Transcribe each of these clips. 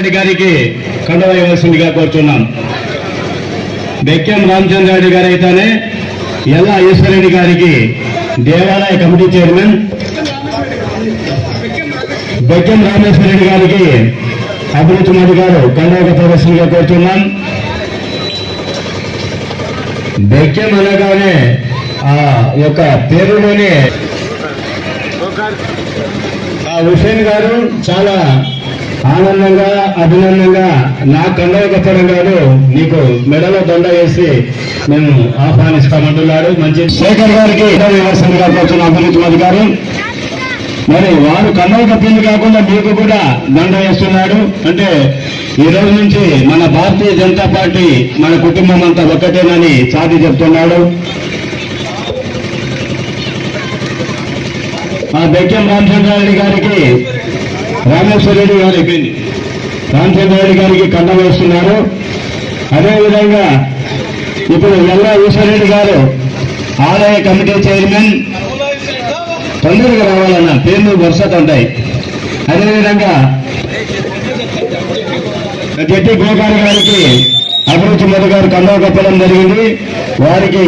రెడ్డి గారికి కండవేయవలసిందిగా ఇవ్వాల్సిందిగా కోరుతున్నాం బెక్కెం రామచంద్రారెడ్డి గారు అయితేనే ఎల్లా ఈశ్వరెడ్డి గారికి దేవాలయ కమిటీ చైర్మన్ బెక్కెం రామేశ్వరరెడ్డి గారికి అభిరుచి మోడీ గారు కండవ ప్రదర్శనగా కోరుతున్నాం బెక్కెం అనగానే ఆ యొక్క పేరులోనే ఆ హుసేన్ గారు చాలా ఆనందంగా అభినందంగా నా కండవ కప్పడం కాదు నీకు మెడలో దొండ వేసి మేము ఆహ్వానిస్తామంటున్నారు. మంచి శేఖర్ గారికి వ్యవస్థగా అభివృద్ధి మోదీ గారు మరి వారు కండవ కప్పింది కాకుండా మీకు కూడా దండ వేస్తున్నాడు. అంటే ఈ రోజు నుంచి మన భారతీయ జనతా పార్టీ మన కుటుంబం అంతా ఒక్కటేనని చాటి చెప్తున్నాడు. ఆ బెక్కెం రామచంద్రారెడ్డి గారికి రామేశ్వరరెడ్డి గారు అయిపోయింది. రామచంద్రారెడ్డి గారికి కన్న వేస్తున్నారు. అదేవిధంగా ఇప్పుడు ఎల్లా ఈశ్వరరెడ్డి గారు ఆలయ కమిటీ చైర్మన్ తొందరగా రావాలన్న పేర్లు వరుసత ఉంటాయి. అదేవిధంగా జట్టి గోపాల్ గారికి అభిరుచి మధు గారు కందవకప్పడం జరిగింది. వారికి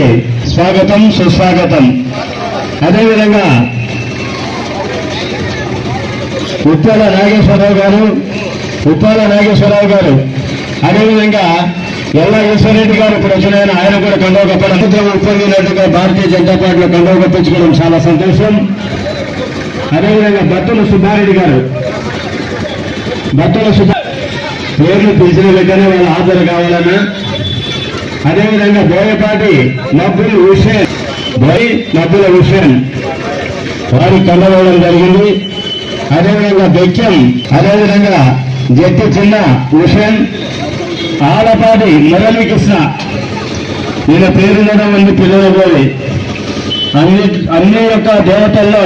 స్వాగతం సుస్వాగతం. అదేవిధంగా ఉప్పాల నాగేశ్వరరావు గారు ఉప్పాల నాగేశ్వరరావు గారు. అదేవిధంగా ఎల్లా ఈశ్వరరెడ్డి గారు ఇప్పుడు వచ్చిన ఆయన కూడా కండవ కప్పడం. ఉప్పొందినట్టుగా భారతీయ జనతా పార్టీలో కండవ కప్పించుకోవడం చాలా సంతోషం. అదేవిధంగా బత్తుల సుబ్బారెడ్డి గారు. బత్తుల సుబ్బా పేర్లు పిలిచిన వెంటనే వాళ్ళు హాజరు కావాలన్నా. అదేవిధంగా బోయపాటి నబ్బుల్ హుసేన్ బోయ్ నబ్బుల హుషేన్ వారికి కండవేయడం జరిగింది. అదేవిధంగా బెక్యం అదేవిధంగా జట్టి చిన్న హుసేన్ ఆలపాటి మురళీకృష్ణ ఈయన పేరుండడం ఉంది పిల్లలు పోయి. అన్ని అన్ని యొక్క దేవతల్లో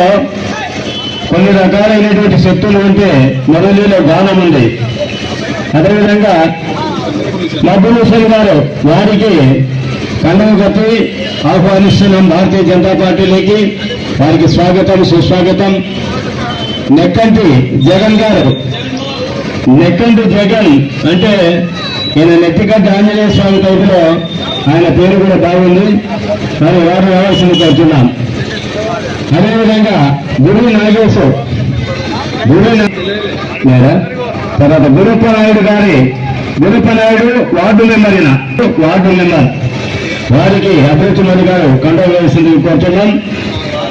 కొన్ని రకాలైనటువంటి శక్తులు ఉంటే మురళిలో గానం ఉంది. అదేవిధంగా మబ్బుల్ గారు వారికి కండం కప్పి ఆహ్వానిస్తున్నాం భారతీయ జనతా పార్టీలోకి. వారికి స్వాగతం సుస్వాగతం. నెక్కంటి జగన్ గారు. నెక్కంటి జగన్ అంటే ఈయన నెత్తికట్ట ఆంజనేయ స్వామి టైపులో ఆయన పేరు కూడా బాగుంది. మరి వారు రావాల్సింది కోరుతున్నాం అదేవిధంగా గురువు నాగేశ్వర్ గురు తర్వాత గురుప్ప నాయుడు గారి గురుప్ప నాయుడు వార్డు మెంబర్ ఈయన వార్డు మెంబర్. వారికి అభిరుచి మధు గారు కంట్రోల్ వేసింది కోరుతున్నాం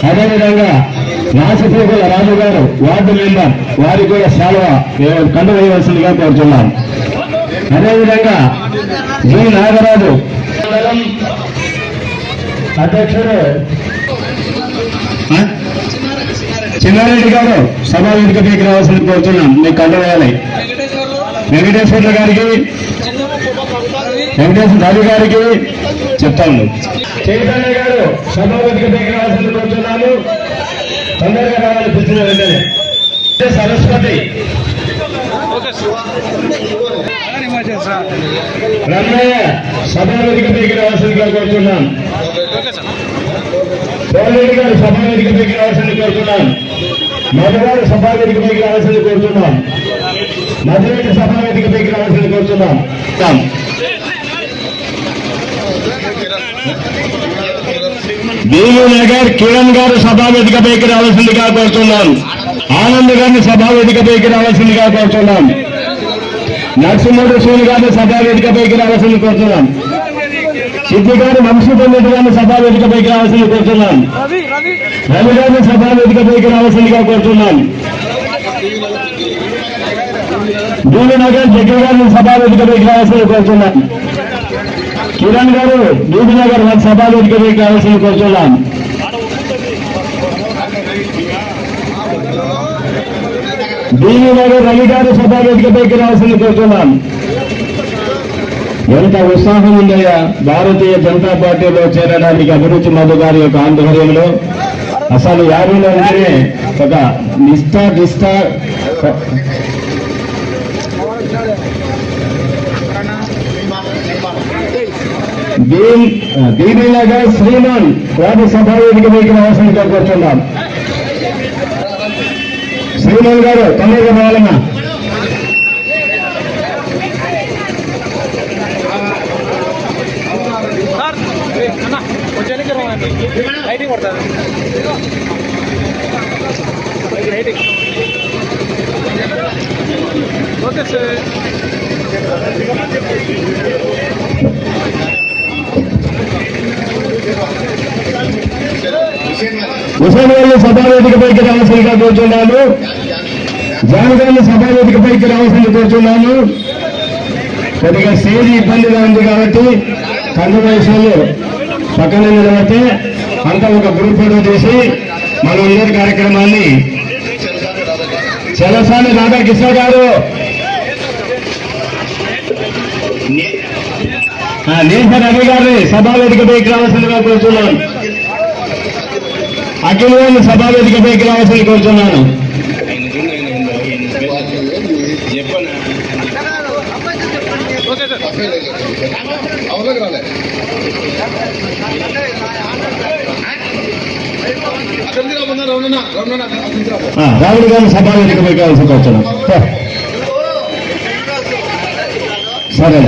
అదేవిధంగా రాసిపూకుల రాజు గారు వార్డు మెంబర్ వారికి కూడా సెలవు కంట్రోల్ వేయవలసిందిగా కోరుతున్నాం అదేవిధంగా జి నాగరాజు అధ్యక్షుడు చిన్నారెడ్డి గారు సభా వేదిక వేదికపైకి రావాల్సింది కోరుతున్నాం మీకు కండ వేయాలి. వెంకటేశ్వర్ల గారికి వెంకటేశ్వర రాజు గారికి చెప్తాను చైతన్య గారు సభా వేదిక వేదికపైకి రావాల్సింది కోరుతున్నాను తొందరగా రావాలి పిలిచిన వెంటనే. సరస్వతి. రమణయ్య సభావేదిక వేదికపైకి రావాల్సిందిగా కోరుతున్నాం కోలేటి గారు సభావేదిక వేదికపైకి రావాల్సింది కోరుతున్నాం మధుగారు సభావేదిక వేదికపైకి రావాల్సింది కోరుతున్నాం మధురెడ్డి సభావేదిక వేదికపైకి రావాల్సింది కోరుతున్నాం నగర్ కిరణ్ గారు సభా వేదికపైకి రావాల్సిందిగా కోరుతున్నాం ఆనంద్ గారిని సభా వేదికపైకి రావాల్సిందిగా కోరుతున్నాం నరసింహుడు సూని గారిని సభా వేదికపైకి రావాల్సింది కోరుతున్నాం సిద్ధి గారు వంశీపల్లి గారిని సభా వేదికపైకి రావాల్సింది కోరుతున్నాం రవి గారిని సభా వేదికపైకి రావాల్సిందిగా కోరుతున్నాం డీవీ నగర్ జగ్గి గారిని సభా వేదికపైకి రావాల్సింది కోరుతున్నాం కిరణ్ గారు డీవీ నగర్ వారి సభా వేదికపైకి రావాల్సింది కోరుతున్నాం. డీవీ నగర్ రవి గారు సభా వేదికపైకి రావాల్సింది కోరుతున్నాం. ఎంత ఉత్సాహం ఉందయ్యా భారతీయ జనతా పార్టీలో చేరడానికి అభిరుచి మధు గారి యొక్క ఆధ్వర్యంలో. అసలు యాభైలో ఉంటేనే ఒక నిష్ఠ నిష్ఠ ദീപിനഗർ ശ്രീമാൻ രാജ്യസഭായിലേക്ക് നയിക്കുന്ന അവസരം ചേർക്കൊണ്ടാണ് ശ്രീമാൻ ഗാര് തമിഴ് പാലന ലൈറ്റിംഗ് കൊടുത്താൽ లైటింగ్ ఓకే సార్ హుసేన్ వాళ్ళు సభావేదికపైకి రావాల్సిందిగా కోరుచున్నాను. జానగాన్ని సభావేదికపైకి రావాల్సింది కోరుచున్నాను. కొద్దిగా స్టేజ్ ఇబ్బందిగా ఉంది కాబట్టి కంద వయసులో పక్కన నిలబడితే అంతా ఒక గ్రూప్ ఫోటో చేసి మన అందరి కార్యక్రమాన్ని చలసాని రాధాకృష్ణ గారు. ఆ, నేసర్ రవి గారిని సభావేదికపైకి రావాల్సిందిగా కోరుచున్నాను అఖిల వాళ్ళు సభావేదికపైకి రావాల్సింది కోరుచున్నాను ఓకే సార్ అవలోకి రాలే అక్కడికి రాబోతున్నా రమణ రమణ అక్కడికి రావాల్సి కోరుతున్నాను రాముడు గారిని సభావేదికపైకి రావాల్సి కోరుతున్నాను సరే